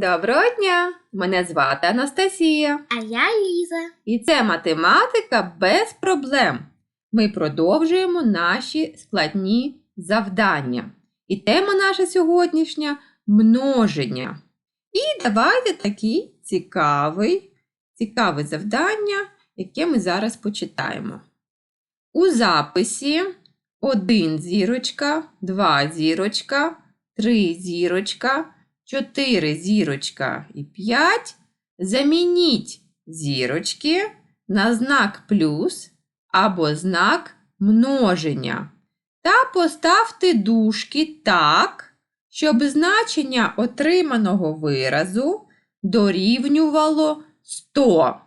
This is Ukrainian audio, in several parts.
Доброго дня! Мене звати Анастасія. А я Ліза. І це математика без проблем. Ми продовжуємо наші складні завдання. І тема наша сьогоднішня множення. І давайте такий цікавий, цікаве завдання, яке ми зараз почитаємо. У записі 1 зірочка, 2 зірочка, 3 зірочка, 4 зірочка і 5. Замініть зірочки на знак плюс або знак множення. Та поставте дужки так, щоб значення отриманого виразу дорівнювало 100.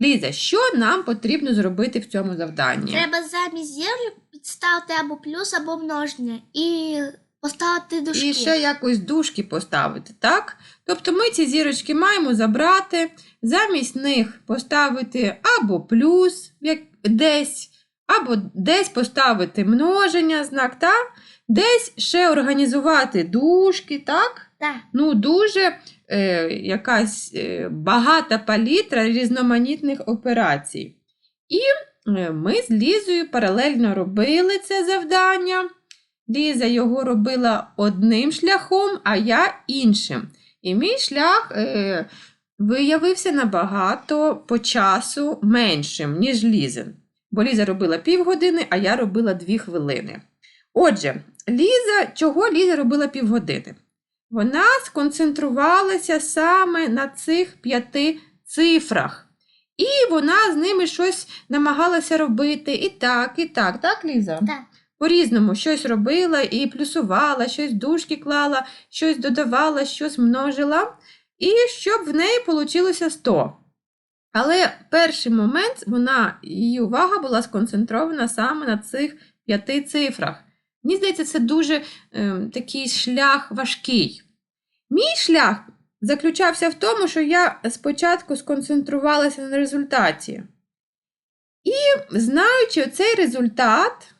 Ліза, що нам потрібно зробити в цьому завданні? Треба замість зірок підставити або плюс, або множення. І поставити дужки. І ще якось дужки поставити, так? Тобто ми ці зірочки маємо забрати, замість них поставити або плюс як десь, або десь поставити множення знак, так? Десь ще організувати дужки, так? Так. Ну, дуже е, якась е, багата палітра різноманітних операцій. І е, ми з Лізою паралельно робили це завдання. Ліза його робила одним шляхом, а я іншим. І мій шлях е, виявився набагато по часу меншим, ніж Лізин. Бо Ліза робила півгодини, а я робила дві хвилини. Отже, Ліза, чого Ліза робила півгодини? Вона сконцентрувалася саме на цих п'яти цифрах. І вона з ними щось намагалася робити і так, і так, так, Ліза? Так. По-різному щось робила і плюсувала, щось дужки клала, щось додавала, щось множила, і щоб в неї вийшло 100. Але перший момент вона, її увага була сконцентрована саме на цих п'яти цифрах. Мені здається, це дуже е, такий шлях важкий. Мій шлях заключався в тому, що я спочатку сконцентрувалася на результаті. І знаючи цей результат,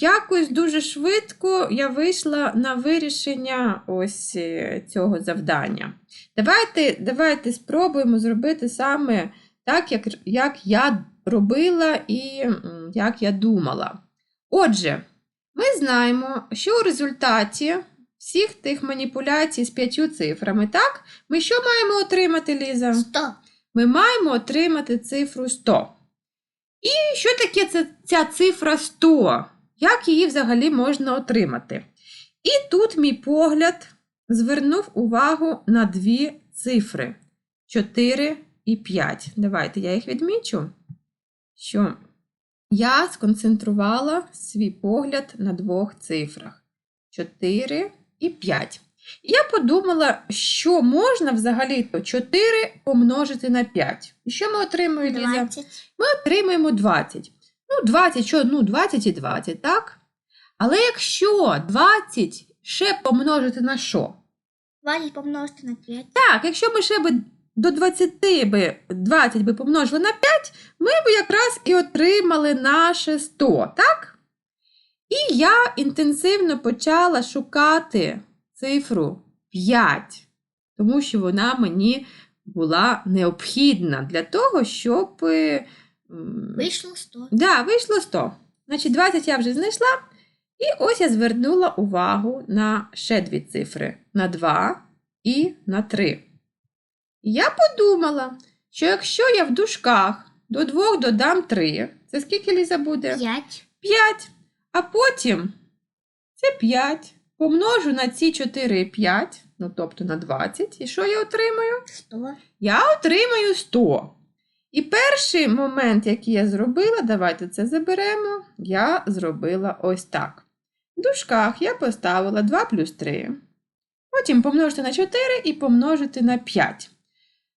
якось дуже швидко я вийшла на вирішення ось е, цього завдання. Давайте, давайте спробуємо зробити саме так, як, як я робила і як я думала. Отже, ми знаємо, що у результаті всіх тих маніпуляцій з п'ятью цифрами, так, ми що маємо отримати, Ліза? Сто. Ми маємо отримати цифру 100. І що таке це, ця цифра 100? Як її взагалі можна отримати? І тут мій погляд звернув увагу на дві цифри 4 і 5. Давайте я їх відмічу, що я сконцентрувала свій погляд на двох цифрах 4 і 5. І я подумала, що можна взагалі то 4 помножити на 5. І що ми отримуємо, Ліза? Ми отримаємо 20. Ну, 20, що, ну, 20 і 20, так? Але якщо 20 ще помножити на що? Двадцять помножити на п'ять. Так, якщо ми ще би до 20 би 20 би помножили на 5, ми б якраз і отримали наше 100, так? І я інтенсивно почала шукати цифру 5, тому що вона мені була необхідна для того, щоб. Вийшло сто. Да, вийшло 100. Значить, 20 я вже знайшла. І ось я звернула увагу на ще дві цифри: на 2 і на 3. Я подумала, що якщо я в дужках до 2 додам 3, це скільки Ліза буде? П'ять. 5. А потім це 5. Помножу на ці 4 і 5, ну тобто на 20. І що я отримаю? Сто. Я отримаю 100. І перший момент, який я зробила, давайте це заберемо, я зробила ось так. В дужках я поставила 2 плюс 3. Потім помножити на 4 і помножити на 5.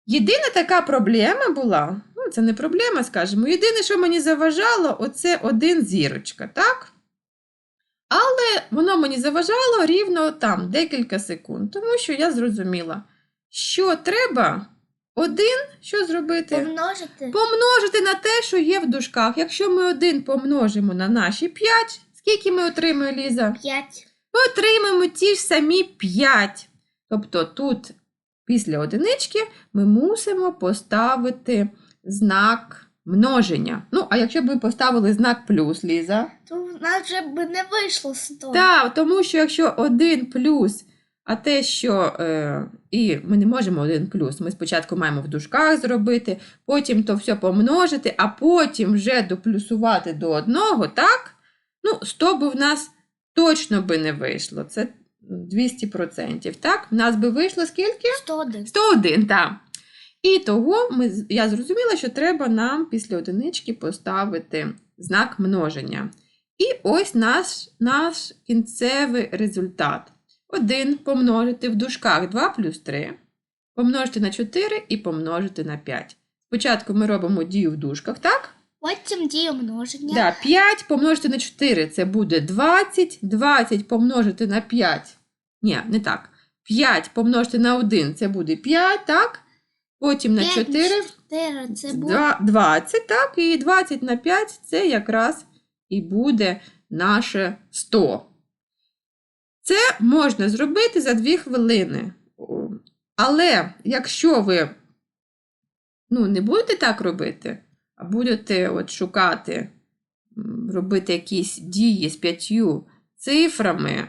Єдина така проблема була, ну це не проблема, скажімо, єдине, що мені заважало, оце один зірочка, так? Але воно мені заважало рівно там декілька секунд, тому що я зрозуміла, що треба один, що зробити? Помножити. Помножити на те, що є в дужках. Якщо ми один помножимо на наші 5, скільки ми отримаємо, Ліза? П'ять. Ми отримаємо ті ж самі 5. Тобто тут після одинички ми мусимо поставити знак множення. Ну, а якщо б ми поставили знак плюс, Ліза? То в нас вже б не вийшло 100. Так, тому що якщо один плюс, а те, що е, і ми не можемо один плюс, ми спочатку маємо в дужках зробити, потім то все помножити, а потім вже доплюсувати до одного, так? Ну, 100 би в нас точно би не вийшло. Це 200%. Так? В нас би вийшло скільки? 101. 101, так. І того ми, я зрозуміла, що треба нам після одинички поставити знак множення. І ось наш, наш кінцевий результат. 1 помножити в дужках 2 плюс 3, помножити на 4 і помножити на 5. Спочатку ми робимо дію в дужках, так? Потім дію множення. Да, 5 помножити на 4 це буде 20. 20 помножити на 5. Ні, не так. 5 помножити на 1 це буде 5, так? Потім на 5 4 4 це буде. 20, так? І 20 на 5 це якраз і буде наше 100. Це можна зробити за 2 хвилини. Але якщо ви ну, не будете так робити, а будете от шукати, робити якісь дії з п'ятью цифрами,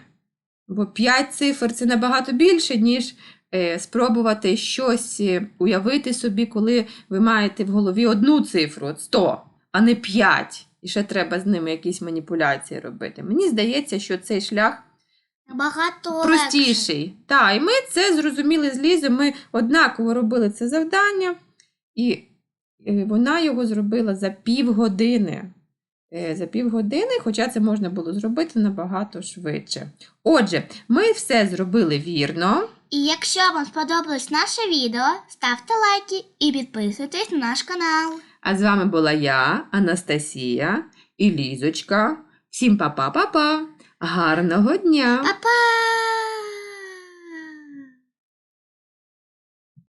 бо 5 цифр це набагато більше, ніж е, спробувати щось е, уявити собі, коли ви маєте в голові одну цифру, от 100, а не 5. І ще треба з ними якісь маніпуляції робити. Мені здається, що цей шлях Набагато простіший. Так, і ми це зрозуміли з Лізою. Ми однаково робили це завдання, і е, вона його зробила за півгодини. Е, За півгодини, хоча це можна було зробити набагато швидше. Отже, ми все зробили вірно. І якщо вам сподобалось наше відео, ставте лайки і підписуйтесь на наш канал. А з вами була я, Анастасія і Лізочка. Всім па-па-па-па! Гарного дня! Па-па!